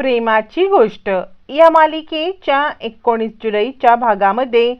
प्रेमाची गोष्ट. या मालिकेच्या एकोणीस जुलैच्या भागामध्ये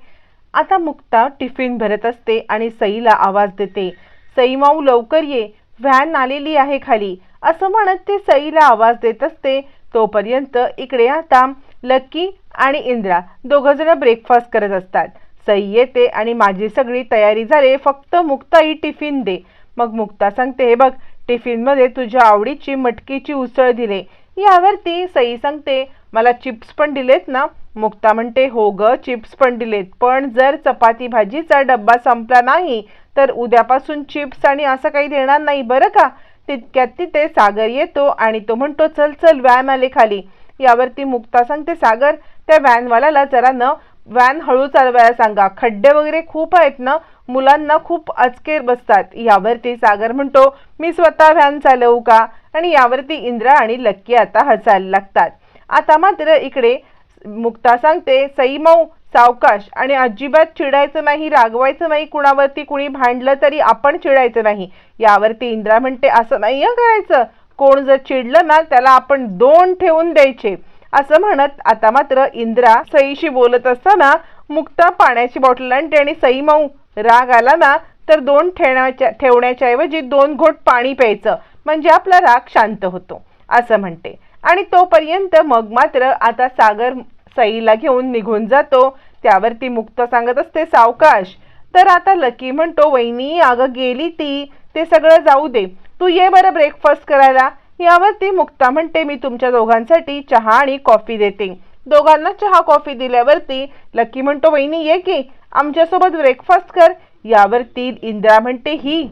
आता मुक्ता टिफिन भरत असते आणि सईला आवाज देते सई माऊ लवकर ये. व्हॅन आलेली आहे खाली. असं म्हणत ते सईला आवाज देत असते. तोपर्यंत इकडे आता लक्की आणि इंद्रा दोघं जण ब्रेकफास्ट करत असतात. सई येते आणि माझी सगळी तयारी झाली. फक्त मुक्ताई टिफिन दे. मग मुक्ता सांगते हे बघ टिफिनमध्ये तुझ्या आवडीची मटकीची उसळ दिले. यावरती सई सांगते मला चिप्स पण दिलेत ना. मुक्ता म्हणते हो ग चिप्स पण दिलेत पण जर चपाती भाजीचा डब्बा संपला नाही तर उद्यापासून चिप्स आणि असं काही देणार नाही बरं का? तितक्यात तिथे सागर येतो आणि तो म्हणतो चल चल व्हॅन आले खाली. यावरती मुक्ता सांगते सागर त्या व्हॅनवाल्याला जरा न व्हॅन हळू चालवायला सांगा. खड्डे वगैरे खूप आहेत ना मुलांना खूप अचके बसतात. यावरती सागर म्हणतो मी स्वतः व्हॅन चालवू का? आणि यावरती इंद्रा आणि लक्की आता हसायला लागतात. आता मात्र इकडे मुक्ता सांगते सईमऊ सावकाश आणि अजिबात चिडायचं नाही रागवायचं नाही कुणावरती कुणी भांडलं तरी आपण चिडायचं नाही. यावरती इंद्रा म्हणते असं नाही करायचं. कोण जर चिडलं ना त्याला आपण दोन ठेवून द्यायचे. असं म्हणत आता मात्र इंद्रा सईशी बोलत असताना मुक्ता पाण्याची बॉटल आणते आणि सई राग आला ना तर दोन ठेवण्याच्या ठेवण्याच्या ऐवजी दोन घोट पाणी प्यायचं. म्हणजे आपला राग शांत होतो असं म्हणते. आणि तोपर्यंत मग मात्र आता सागर सईला घेऊन निघून जातो. त्यावरती मुक्त सांगत असते सावकाश. तर आता लकी म्हणतो वहिनी अगं गेली ती. ते सगळं जाऊ दे. तू ये बरं ब्रेकफास्ट करायला. यावरती मुक्ता म्हणते मी तुमच्या दोघांसाठी चहा आणि कॉफी देते. दोघांना चहा कॉफी दिल्यावरती लकी म्हणतो वहिनी ये की. आमच्यासोबत ब्रेकफास्ट कर. यावरती इंदिरा म्हणते ही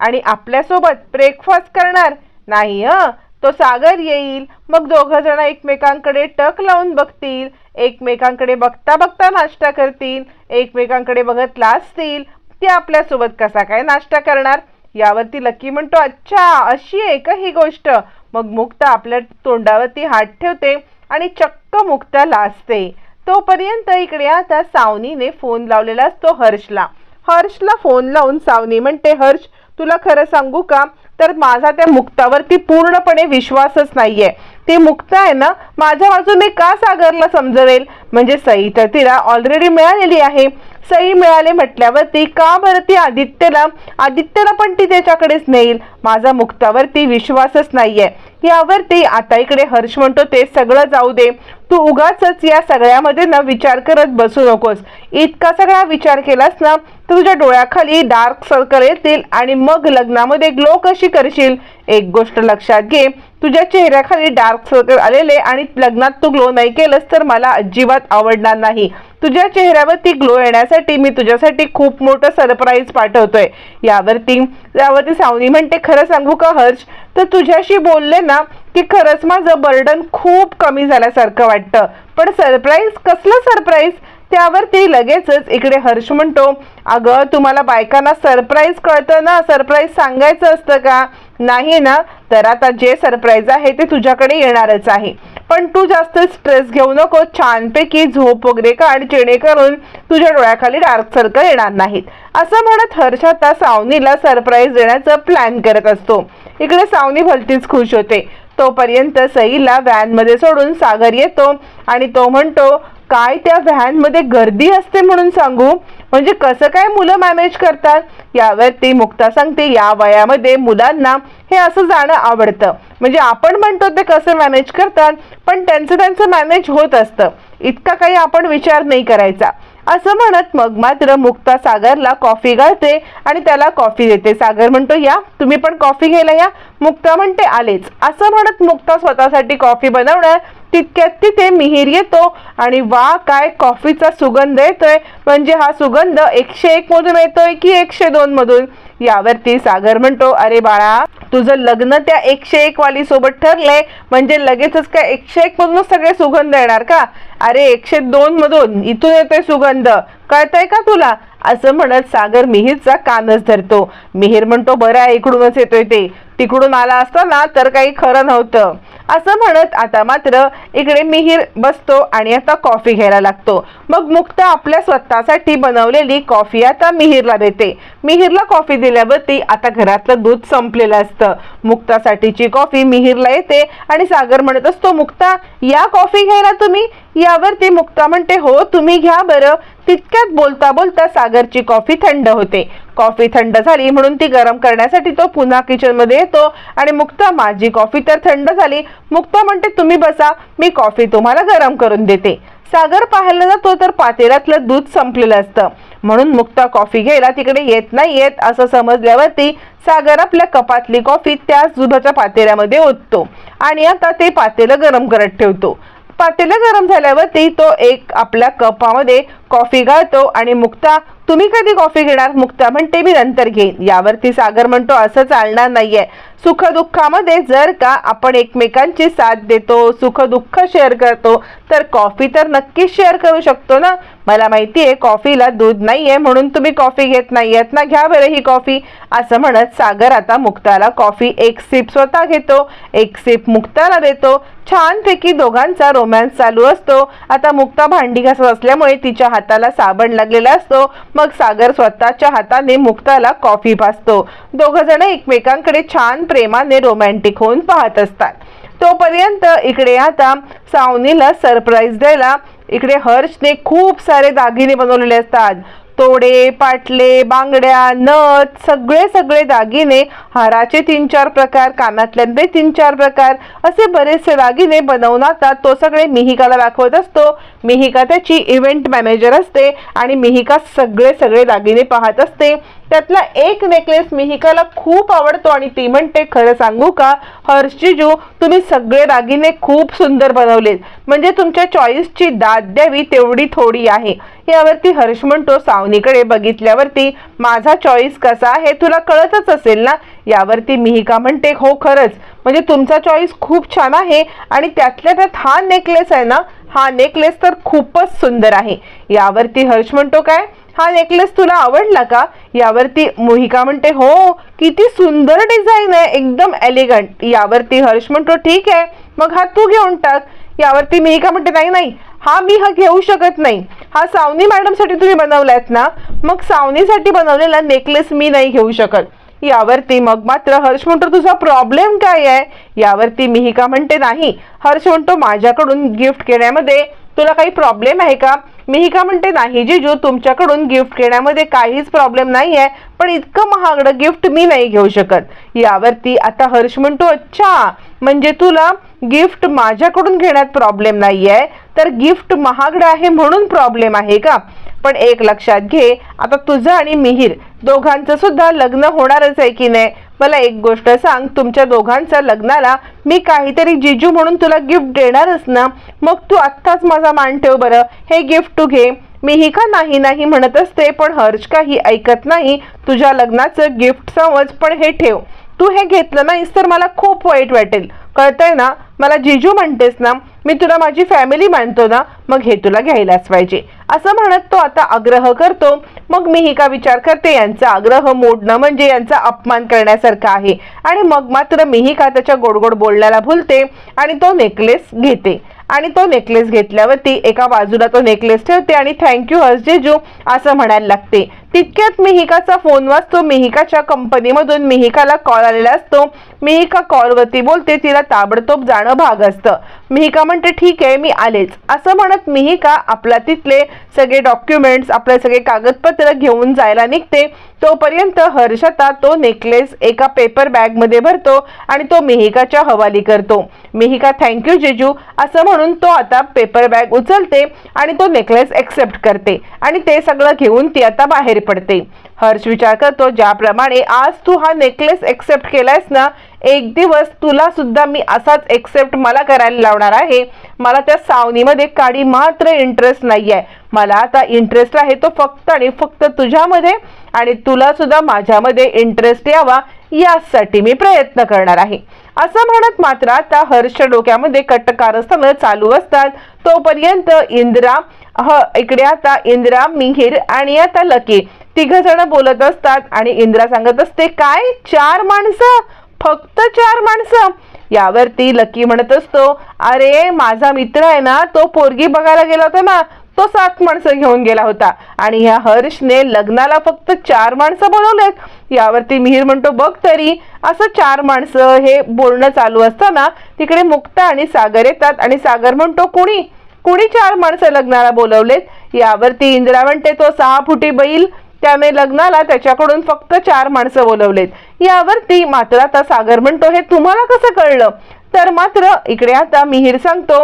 आणि आपल्यासोबत ब्रेकफास्ट करणार? नाही हं? तो सागर येईल. मग दोघं जण एकमेकांकडे टक लावून बघतील. एकमेकांकडे बघता बघता नाश्ता करतील. एकमेकांकडे बघत लाजतील ते आपल्यासोबत कसा काय नाश्ता करणार? यावरती लकी म्हणतो अच्छा अशी आहे का ही गोष्ट? मग मुक्ता आपल्या तोंडावरती हात ठेवते आणि चक्क मुक्ता लाजते. तोपर्यंत इकडे आता सावनीने फोन लावलेला असतो हर्षला. हर्षला फोन लावून सावनी म्हणते हर्ष तुला खरं सांगू का? तर माझा त्या मुक्तावरती पूर्णपणे विश्वासच नाहीये. ती मुक्त आहे ना माझ्या बाजूने का सागरला समजवेल? म्हणजे सई तर तिला ऑलरेडी मिळालेली आहे. सई मिळाले म्हटल्यावरती का बरं ती आदित्यला आदित्यला पण ती त्याच्याकडेच नेईल? माझा मुक्तावरती विश्वासच नाहीये. यावरती आता इकडे हर्ष म्हणतो ते सगळं जाऊ दे. तू उगाच या सगळ्यामध्ये ना विचार करत बसू नकोस. इतका सगळा विचार केलास ना तर तुझ्या डोळ्याखाली डार्क सर्कल येतील आणि मग लग्नामध्ये ग्लो कशी करशील? एक गोष्ट लक्षात घे. तुझ्या चेहऱ्याखाली डार्क सर्कल आलेले आणि लग्नात तू ग्लो नाही केलंस तर मला अजिबात आवडणार नाही. तुझ्या चेहऱ्यावरती ग्लो येण्यासाठी मी तुझ्यासाठी खूप मोठं सरप्राईज पाठवतोय. यावरती यावरती सावनी म्हणते खरं सांगू का हर्ष? तर तुझ्याशी बोलले ना की खरंच माझं बर्डन खूप कमी झाल्यासारखं वाटतं. पण सरप्राईज कसलं सरप्राईज त्यावरती लगेचच इकडे हर्ष म्हणतो अगं तुम्हाला बायकांना सरप्राईज कळतं ना? सरप्राईज सांगायचं असतं का? नाही ना. तर आता जे सरप्राईज आहे ते तुझ्याकडे येणारच आहे. पण तू जास्त स्ट्रेस घेऊ नको. छानपैकी झोप वगैरे काढ जेणेकरून तुझ्या डोळ्याखाली डार्क सर्कल येणार नाहीत. असं म्हणत हर्ष आता सावनीला सरप्राईज देण्याचा प्लॅन करत असतो. इकडे सावनी भलतीच खुश होते. तोपर्यंत सईला व्हॅनमध्ये सोडून सागर येतो आणि तो म्हणतो काय त्या व्हॅनमध्ये गर्दी असते म्हणून सांगू? म्हणजे कसं काय मुलं मॅनेज करतात? यावर ती मुक्ता सांगते या वयामध्ये मुलांना हे असं जाणं आवडतं. म्हणजे आपण म्हणतो ते कसं मॅनेज करतात पण त्यांचं त्यांचं मॅनेज होत असतं. इतका काही आपण विचार नाही करायचा. असं म्हणत मग मात्र मुक्ता सागरला कॉफी गाळते आणि त्याला कॉफी देते. सागर म्हणतो या तुम्ही पण कॉफी घ्यायला या. मुक्ता म्हणते आलेच. असं म्हणत मुक्ता स्वतःसाठी कॉफी बनवणार. तितक्यात तिथे मिहीर येतो. आणि वा काय कॉफीचा सुगंध येतोय. म्हणजे हा सुगंध एकशे एक मधून येतोय की एकशे दोन मधून? यावरती सागर म्हणतो अरे बाळा तुझं लग्न त्या एकशे एक वाली सोबत ठरलंय. म्हणजे लगेचच काय एकशे एक मधूनच सगळे सुगंध येणार का? अरे एकशे दोन मधून इथून येतोय सुगंध. कळतंय का तुला? असं म्हणत सागर मिहीरचा कानच धरतो. मिहीर म्हणतो बरं आहे इकडूनच येतोय ते. तिकडून आला असता ना तर काही खरं नव्हतं. असं म्हणत आता मात्र इकडे मिहीर बसतो आणि आता कॉफी घ्यायला लागतो. मग मुक्ता आपल्या स्वतःसाठी बनवलेली कॉफी आता मिहीरला देते. मिहीरला कॉफी दिल्यावरती आता घरातलं दूध संपलेलं असतं. मुक्तासाठीची कॉफी मिहीरला येते आणि सागर म्हणत असतो मुक्ता या कॉफी घ्यायला तुम्ही? यावरती मुक्ता म्हणते हो तुम्ही घ्या बरं. तितक्यात बोलता बोलता सागरची कॉफी थंड होते. कॉफी थंड झाली म्हणून ती गरम करण्यासाठी तो पुन्हा किचनमध्ये येतो आणि मुक्ता माझी कॉफी तर थंड झाली. मुक्ता म्हणते तुम्ही बसा मी कॉफी तुम्हाला गरम करून देते. सागर पाहायला जातो तर पातेल्यातलं दूध संपलेलं असतं. म्हणून मुक्ता कॉफी घ्यायला तिकडे येत नाही येत असं समजल्यावरती सागर आपल्या कपातली कॉफी त्याच दुधाच्या पातेल्यामध्ये ओततो. आणि आता ते पातेलं गरम करत ठेवतो. पातेलं गरम झाल्यावरती तो एक आपल्या कपामध्ये कॉफी गाळतो आणि मुक्ता तुम्ही कधी कॉफी घेणार? मुक्ता म्हणते मी नंतर घेईन. यावरती सागर म्हणतो असं चालणार नाहीये. सुख दुःखामध्ये जर का आपण एकमेकांची साथ देतो सुख दुःख शेअर करतो तर कॉफी तर नक्कीच शेअर करू शकतो ना? मला माहिती आहे कॉफीला दूध नाहीये म्हणून तुम्ही कॉफी घेत नाहीयेत ना? घ्या बरं ही कॉफी असं म्हणत सागर आता मुक्ताला कॉफी एक सिप स्वतः घेतो एक सिप मुक्ताला देतो छानपैकी दोघांचा रोमॅन्स चालू असतो. आता मुक्ता भांडी घासत असल्यामुळे तिच्या हाताला साबण लागलेला असतो. मग सागर स्वतःच्या हाताने मुक्ताला कॉफी भासतो. दोघ जण एकमेकांकडे छान प्रेमाने रोमॅन्टिक होऊन पाहत असतात. तोपर्यंत इकडे आता सावनीला सरप्राईज द्यायला इकडे हर्षने खूप सारे दागिने बनवलेले असतात. तोडे पाटले बांगड्या नथ सगळे सगळे दागिने हाराचे तीन चार प्रकार कानातल्यांचे तीन चार प्रकार असे बरेचसे दागिने बनवून आता तो सगळे मिहिकाला दाखवत असतो. मिहिका त्याची इव्हेंट मॅनेजर असते आणि मिहिका सगळे सगळे दागिने पाहत असते. त्यातला एक नेकलेस मिहिकाला खूप आवडतो आणि ती म्हणते खरं सांगू का हर्षजीजू तुम्ही सगळे दागिने खूप सुंदर बनवलेत. म्हणजे तुमच्या चॉईसची दाद द्यावी तेवढी थोडी आहे. यावरती हर्ष म्हणतो सावनीकडे बघितल्यावरती माझा चॉईस कसा आहे तुला कळतच असेल ना? यावरती मिहिका म्हणते हो खरंच. म्हणजे तुमचा चॉईस खूप छान आहे आणि त्यातल्या त्यात हा नेकलेस आहे ना हा नेकलेस तर खूपच सुंदर आहे. यावरती हर्ष म्हणतो काय? हा नेकलेस तुला आवडला का? यावरती मोहिका म्हणते हो किती सुंदर डिझाईन आहे. एकदम एलिगंट यावरती हर्ष म्हणतो ठीक आहे. मग हा तू घेऊन टाक. यावरती मी का म्हणते नाही नाही हा मी हा घेऊ शकत नाही. हा सावनी मॅडमसाठी तुम्ही बनवलायत ना मग सावनीसाठी बनवलेला नेकलेस मी नाही घेऊ शकत. यावरती मग मात्र हर्ष म्हणतो तुझा प्रॉब्लेम काय आहे? यावरती मिहिका म्हणते नाही हर्ष म्हणतो माझ्याकडून गिफ्ट घेण्यामध्ये तुला काही प्रॉब्लेम आहे का? मिहिका म्हणते नाही जिजू तुमच्याकडून गिफ्ट घेण्यामध्ये काहीच प्रॉब्लेम नाही आहे पण इतकं महागडं गिफ्ट मी नाही घेऊ शकत. यावरती आता हर्ष म्हणतो अच्छा म्हणजे तुला गिफ्ट माझ्याकडून घेण्यात प्रॉब्लेम नाही आहे तर गिफ्ट महागडं आहे म्हणून प्रॉब्लेम आहे का? पण एक लक्षात घे आता तुझं आणि मिहीर दोघांचं सुद्धा लग्न होणारच आहे की नाही? मला एक गोष्ट सांग तुमच्या दोघांच्या लग्नाला मी काहीतरी जिजू म्हणून तुला गिफ्ट देणारच ना? मग तू आत्ताच माझा मान ठेव बरं. हे गिफ्ट तू घे. मी ही का नाही नाही म्हणत असते पण हर्ष काही ऐकत नाही तुझ्या लग्नाचं गिफ्ट समज पण हे ठेव. तू हे घेतलं नाहीस तर मला खूप वाईट वाटेल. कळतंय ना? मला जिजू म्हणतेस ना मी तुला माझी फॅमिली मानतो ना मग हे तुला घ्यायलाच पाहिजे. असं म्हणत तो आता आग्रह करतो मग मीही का विचार करते? यांचा आग्रह मोडणं म्हणजे यांचा अपमान करण्यासारखं आहे. आणि मग मात्र मीही का त्याच्या गोडगोड बोलण्याला भूलते? आणि तो नेकलेस घेते. आणि तो नेकलेस घेतल्यावरती एका बाजूला तो नेकलेस ठेवते आणि थँक्यू हर्ष जेजू असं म्हणायला लागते. तितक्यात मिहिकाचा फोन वाजतो. मिहिकाच्या कंपनीमधून मिहिकाला कॉल आलेला असतो. मिहिका कॉलवरती बोलते. तिला ताबडतोब जाणं भाग असतं. मिहिका म्हणते ठीक आहे मी आलेच. असं म्हणत मिहिका आपला तिथले सगळे डॉक्युमेंट्स आपले सगळे कागदपत्र घेऊन जायला निघते. तोपर्यंत हर्षता तो नेकलेस एका पेपर बॅगमध्ये भरतो आणि तो मिहिकाच्या हवाली करतो. मिहिका थँक्यू जेजू असं म्हणून तो आता पेपर बॅग उचलते आणि तो नेकलेस एक्सेप्ट करते. आणि ते सगळं घेऊन ती आता बाहेर पडते. हर्ष विचार करतो ज्याप्रमाणे आज तू हा नेकलेस एक्सेप्ट केलायस ना एक दिवस तुला सुद्धा मी असाच एक्सेप्ट मला करायला लावणार आहे. मला त्या सावनीमध्ये काडी मात्र इंटरेस्ट नाही आहे मला आता इंटरेस्ट आहे तो फक्त आणि फक्त तुझ्यामध्ये आणि तुला सुद्धा माझ्यामध्ये इंटरेस्ट यावा यासाठी मी प्रयत्न करणार आहे. असं म्हणत मात्र आता हर्ष डोक्यामध्ये कट्टकारस्थान चालू असतात. तोपर्यंत इंदिरा ह इकडे आता इंदिरा मिहीर आणि आता लकी तिघ जण बोलत असतात आणि इंदिरा सांगत असते काय? चार माणसं? फक्त चार माणसं? यावरती लकी म्हणत असतो अरे माझा मित्र आहे ना तो पोरगी बघायला गेला होता ना तो सात माणसं घेऊन गेला होता. आणि ह्या हर्षने लग्नाला फक्त चार माणसं बोलवलेत यावरती मिहीर म्हणतो बघ तरी असं चार माणसं हे बोलणं चालू असताना तिकडे मुक्ता आणि सागर येतात. आणि सागर म्हणतो कुणी? कुणी चार माणसं लग्नाला बोलवलेत? यावरती इंदिरा म्हणते तो सहा फुटी बैल. त्याने लग्नाला त्याच्याकडून फक्त चार माणसं बोलवलेत. यावरती मात्र आता सागर म्हणतो हे तुम्हाला कसं कळलं? तर मात्र इकडे आता मिहीर सांगतो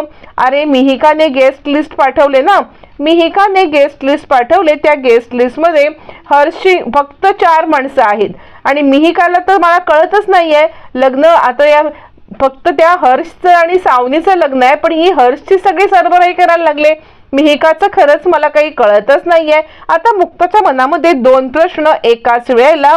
अरे मिहिकाने गेस्ट लिस्ट पाठवले ना? मिहिकाने गेस्ट लिस्ट पाठवले त्या गेस्ट लिस्टमध्ये हर्षी फक्त चार माणसं आहेत. आणि मिहिकाला तर मला कळतच नाहीये लग्न आता या फक्त त्या हर्षचं आणि सावनीचं लग्न आहे पण ही हर्षची सगळी सरबराई करायला लागले. मिहिकाचं खरंच मला काही कळतच नाहीये. आता मुक्ताच्या मनामध्ये दोन प्रश्न एकाच वेळेला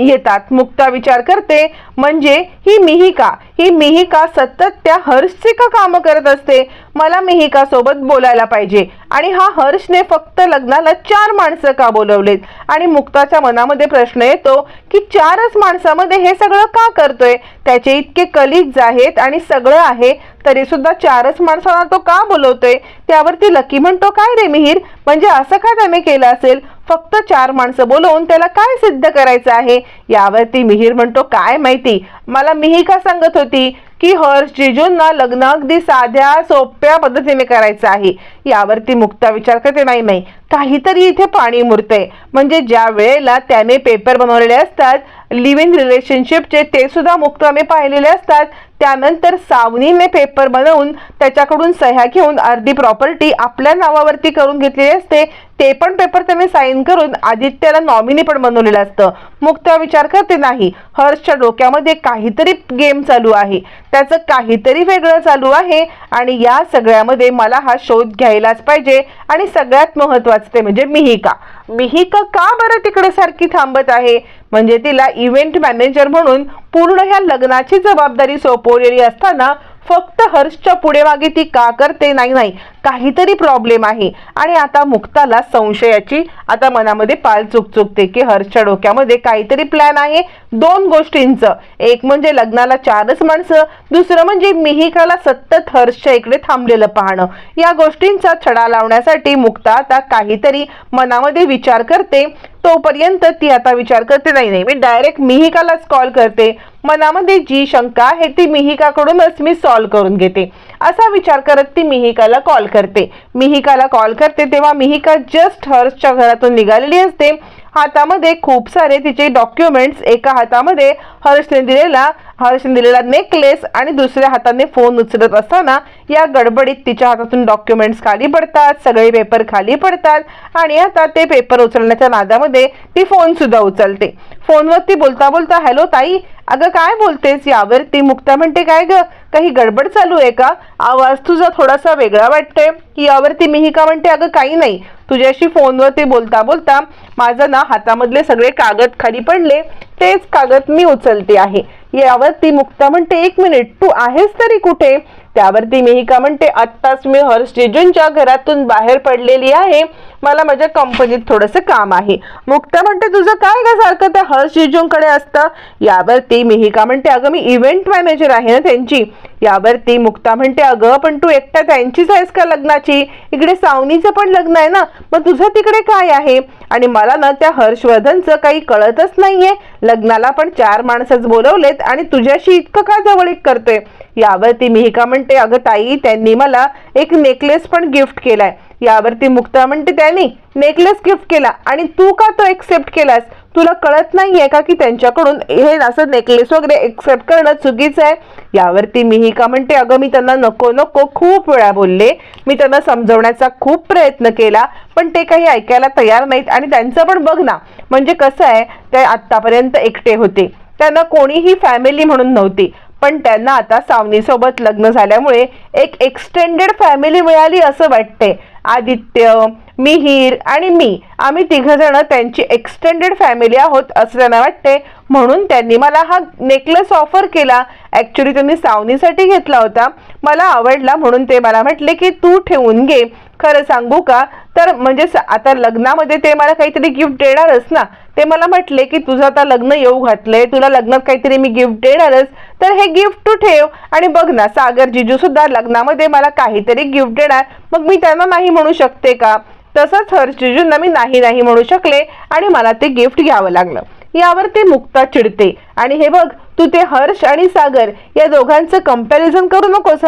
येतात. मुक्ता विचार करते म्हणजे ही मिहिका ही मिहिका सतत त्या हर्षचे का कामं करत असते? मला मिहिका सोबत बोलायला पाहिजे. आणि हा हर्षने फक्त लग्नाला चार माणसं का बोलवलेत? आणि मुक्ताच्या मनामध्ये प्रश्न येतो की चारच माणसामध्ये हे सगळं का करतोय? त्याचे इतके कलिग्ज आहेत आणि सगळं आहे तरी सुद्धा चारच माणसांना तो का बोलवतोय? त्यावरती लकी म्हणतो काय रे मिहीर? म्हणजे असं का त्याने केलं असेल? फक्त चार माणसं बोलवून त्याला काय सिद्ध करायचं आहे? यावरती मिहीर म्हणतो काय माहिती? मला मिहिका सांगत होती की हर्ष जिजूंना लग्न अगदी साध्या सोप्या पद्धतीने करायचं आहे. यावरती मुक्ता विचार करते नाही नाही. काहीतरी इथे पाणी मुरते म्हणजे ज्या वेळेला त्याने पेपर बनवलेले असतात लिव्ह इन रिलेशनशिपचे ते सुद्धा मुक्त आम्ही पाहिलेले असतात. त्यानंतर सावनीने पेपर बनवून त्याच्याकडून सह्या घेऊन अर्धी प्रॉपर्टी आपल्या नावावरती करून घेतलेली असते. ते पण पेपर त्याने साईन करून आदित्याला नॉमिनी पण बनवलेलं असतं. मुक्ता विचार करते नाही. हर्षच्या डोक्यामध्ये काहीतरी गेम चालू आहे. त्याचं काहीतरी वेगळं चालू आहे. आणि या सगळ्यामध्ये मला हा शोध घ्यायलाच पाहिजे. आणि सगळ्यात महत्वाचं ते म्हणजे मिहिका. मिहिका का बरं तिकडे सारखी थांबत आहे? म्हणजे तिला इव्हेंट मॅनेजर म्हणून पूर्ण ह्या लग्नाची जबाबदारी सोपवलेली असताना फक्त हर्षच्या पुढे मागे ती का करते? नाही नाही. काहीतरी प्रॉब्लेम आहे. आणि आता मुक्ताला संशयाची आता मनामध्ये पाल चुकचुकते की हर्षच्या डोक्यामध्ये काहीतरी प्लॅन आहे. दोन गोष्टींचं. एक म्हणजे लग्नाला चारच माणसं. दुसरं म्हणजे मिहिकाला सतत हर्षच्या इकडे थांबलेलं पाहणं. या गोष्टींचा छडा लावण्यासाठी मुक्ता आता काहीतरी मनामध्ये विचार करते. तोपर्यंत ती आता विचार करते नाही नाही मी डायरेक्ट मिहिकालाच कॉल करते. मनामध्ये जी शंका आहे ती मिहिकाकडूनच मी सॉल्व करून घेते. असा विचार करत ती मिहिकाला कॉल करते. मिहिकाला कॉल करते तेव्हा मिहिका जस्ट हर्षच्या घरातून निघालेली असते. हातामध्ये खूप सारे तिचे डॉक्युमेंट्स एका हातामध्ये हर्षने दिलेला हर्षने दिलेला नेकलेस आणि दुसऱ्या हाताने फोन उचलत असताना या गडबडीत तिच्या हातातून डॉक्युमेंट्स खाली पडतात सगळे पेपर खाली पडतात आणि आता ते पेपर उचलण्याच्या नादामध्ये ती फोन सुद्धा उचलते. फोनवरती बोलता बोलता हॅलो ताई अगं काय बोलतेस? यावरती मुक्ता म्हणते काय ग काही गडबड चालू आहे का? आवाज तुझा थोडासा वेगळा वाटतोय. यावरती मिहिका म्हणते अगं काही नाही. तुझ्याशी फोनवरती बोलता बोलता माझं ना हातामधले सगळे कागद खाली पडले. तेच कागद मी उचलते आहे. यावर ती मुक्ता म्हणते एक मिनिट तू आहेस तरी कुठे? त्यावरती मिहिका म्हणते आत्ताच मी हर्ष जेजूंच्या घरातून बाहेर पडलेली आहे. मला माझ्या कंपनीत थोडंसं काम आहे. मुक्ता म्हणते तुझं काय ग सारखं त्या हर्ष जेजूंकडे असतं? यावरती मिहिका म्हणते अगं मी इव्हेंट मॅनेजर आहे ना त्यांची. यावरती मुक्ता म्हणते अगं पण तू एकटा त्यांचीच आहेस का लग्नाची? इकडे सावनीचं पण लग्न आहे ना मग तुझं तिकडे काय आहे? आणि मला ना त्या हर्षवर्धनचं काही कळतच नाहीये. लग्नाला पण चार माणसंच बोलवलेत आणि तुझ्याशी इतकं का जवळीक करतोय? यावरती मिहिका म्हणते अगं ताई त्यांनी मला एक नेकलेस पण गिफ्ट केलाय. यावरती मुक्ता म्हणते त्यांनी नेकलेस गिफ्ट केला आणि तू का तो एक्सेप्ट केलास? तुला कळत नाहीये का की त्यांच्याकडून हे असं नेकलेस वगैरे एक्सेप्ट करणं चुकीचं आहे? यावरती मिहिका म्हणते अगं मी त्यांना नको नको खूप वेळा बोलले. मी त्यांना समजवण्याचा खूप प्रयत्न केला पण ते काही ऐकायला तयार नाहीत आणि त्यांचं पण बघ ना म्हणजे कसं आहे ते आत्तापर्यंत एकटे होते. त्यांना कोणीही फॅमिली म्हणून नव्हती. पण त्यांना आता सावनीसोबत लग्न झाल्यामुळे एक एक्सटेंडेड फॅमिली मिळाली असं वाटते. आदित्य मिहीर आणि मी आम्ही तिघजण त्यांची एक्सटेंडेड फॅमिली आहोत असं त्यांना वाटते. म्हणून त्यांनी मला हा नेकलेस ऑफर केला. ॲक्च्युली त्यांनी सावनीसाठी घेतला होता. मला आवडला म्हणून ते मला म्हटले की तू ठेवून घे. खरं सांगू का? तर म्हणजे स- आता लग्नामध्ये ते मला काहीतरी गिफ्ट देणारच ना. ते मला म्हटले की तुझं आता लग्न येऊ घातलंय तुला लग्नात काहीतरी मी गिफ्ट देणारच तर हे गिफ्ट तू ठेव आणि बघ ना सागर जिजू सुद्धा लग्नामध्ये मला काहीतरी गिफ्ट देणार मग मी त्यांना नाही म्हणू शकते का? तसंच हर्ष जिजूंना मी नाही नाही म्हणू शकले आणि मला ते गिफ्ट घ्यावं लागलं. यावर ते मुक्ता चिडते. आणि हे बघ तू ते हर्ष आणि सागर या दोघांचं कंपॅरिझन करू नकोस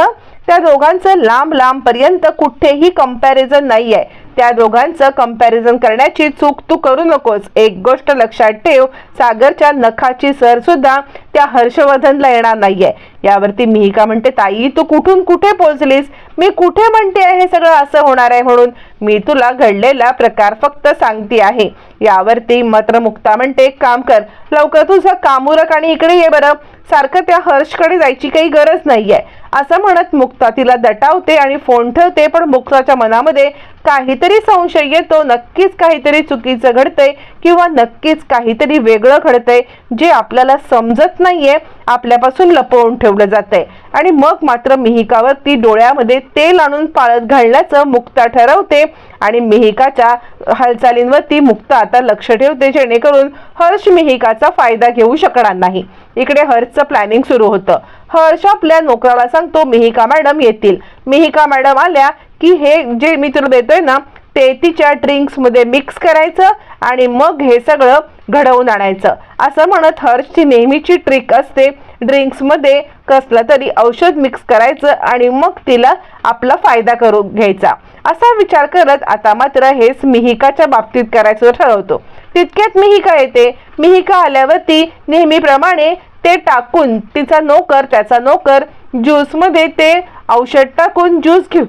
त्या दोघांचं लांब लांब पर्यंत कुठेही कंपॅरिझन आहे त्या दोघांचं कंपॅरिझन करण्याची चूक तू करू नकोस. एक गोष्ट लक्षात ठेव सागरच्या नखाची सर सुद्धा त्या हर्षवर्धनला येणार नाहीये. यावरती मिहिका म्हणते ताई तू कुठून कुठे पोहोचलीस? मी कुठे म्हणते हे सगळं असं होणार आहे म्हणून? मी तुला घडलेला प्रकार फक्त सांगते आहे. यावरती मात्र मुक्ता म्हणते एक काम कर. लवकर तुझं कामुरक आणि इकडे ये बरं. सारखं त्या हर्षकडे जायची काही गरज नाहीये. असं म्हणत मुक्ता तिला दटावते आणि फोन ठेवते पण मुक्ताच्या मनामध्ये काहीतरी संशय येतो नक्कीच काहीतरी चुकीचं घडतंय किंवा नक्कीच काहीतरी वेगळं घडतंय जे आपल्याला समजत नाहीये आपल्यापासून लपवून ठेवलं जातंय. आणि मग मात्र मिहिकावरती डोळ्यामध्ये तेल आणून पाळत घालण्याचं मुक्ता ठरवते आणि मिहिकाच्या हालचालींवरती मुक्ता आता लक्ष ठेवते जेणेकरून हर्ष मिहिकाचा फायदा घेऊ शकणार नाही. इकडे हर्षचं प्लॅनिंग सुरू होतं. हर्ष आपल्या नोकराला सांगतो मिहिका मॅडम येतील. मिहिका मॅडम आल्या की हे जे मी तुला देतोय ना ते तिच्या ड्रिंक्समध्ये मिक्स करायचं आणि मग हे सगळं घडवून आणायचं. असं म्हणत हर्षची नेहमीची ट्रिक असते. ड्रिंक्समध्ये कसलं तरी औषध मिक्स करायचं आणि मग तिला आपला फायदा करून घ्यायचा. असा विचार करत आता मात्र हेच मिहिकाच्या बाबतीत करायचं ठरवतो. तितक्यात मिहिका येते. मिहिका आल्यावरती नेहमीप्रमाणे ते टाकून तिचा नोकर त्याचा नोकर ज्यूसमध्ये ते औषध टाकून ज्यूस घेऊ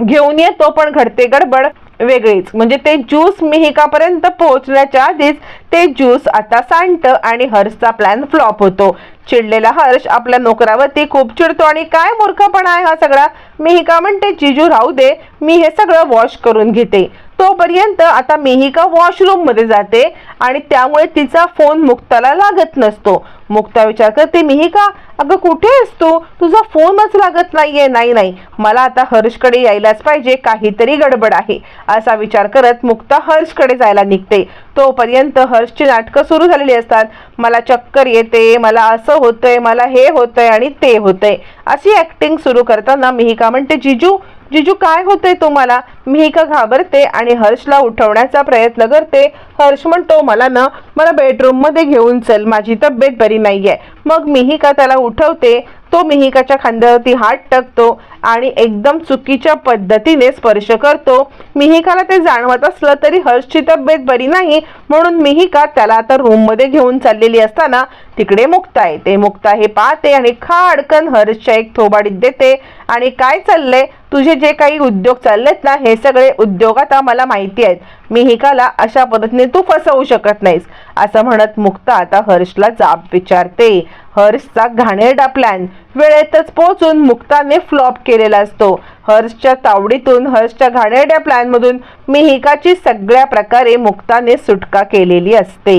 घेऊन येतो पण घडते गडबड वेगळीच. म्हणजे ते ज्यूस मिहिकापर्यंत पोहोचण्याच्या आधीच ते ज्यूस आता सांडतं आणि हर्षचा प्लॅन फ्लॉप होतो. चिडलेला हर्ष आपल्या नोकरावरती खूप चिडतो आणि काय मूर्खपणा आहे हा सगळा? मिहिका म्हणते जिजू राहू दे मी हे सगळं वॉश करून घेते. तोपर्यंत आता मिहिका वॉशरूममध्ये जाते आणि त्यामुळे तिचा फोन मुक्ताला लागत नसतो. मुक्ता विचार करते मिहिका अगं कुठे आहेस तू? तुझा फोनच लागत नाहीये. नाही नाही. मला आता हर्षकडे यायलाच पाहिजे. काहीतरी गडबड आहे. असा विचार करत मुक्ता हर्षकडे जायला निघते. तोपर्यंत हर्षची नाटकं सुरू झालेली असतात. मला चक्कर येते. मला असं होतंय. मला हे होतंय आणि ते होतंय. अशी ऍक्टिंग सुरू करताना मिहिका म्हणते जिजू जिजू काय होते तुम्हाला? मी का घाबरते आणि हर्षला उठवण्याचा प्रयत्न करते? हर्ष म्हणतो मला ना मला बेडरूममध्ये घेऊन चल. माझी तब्येत बरी नाही आहे मग मीही का त्याला उठवते? तो मिहिकाच्या खांद्यावरती हात टाकतो आणि एकदम चुकीच्या पद्धतीने स्पर्श करतो. मिहिकाला ते जाणवत असलं तरी हर्षची तब्येत बरी नाही म्हणून मिहिका त्याला आता रूममध्ये घेऊन चाललेली असताना तिकडे मुक्ता येते. मुक्ता हे पाहते आणि खाडकन हर्षच्या एक थोबाडीत देते. आणि काय चाललंय? तुझे जे काही उद्योग चाललेत ना हे सगळे उद्योग आता मला माहिती आहेत. मिहिकाला अशा पद्धतीने तू फसवू शकत नाहीस. असं म्हणत मुक्ता आता हर्षला जाब विचारते. हर्षचा घाणेरडा प्लॅन वेळेतच पोहोचून मुक्ताने फ्लॉप केलेला असतो. हर्षच्या तावडीतून हर्षच्या घाणेरड्या प्लॅनमधून मिहिकाची सगळ्या प्रकारे मुक्ताने सुटका केलेली असते.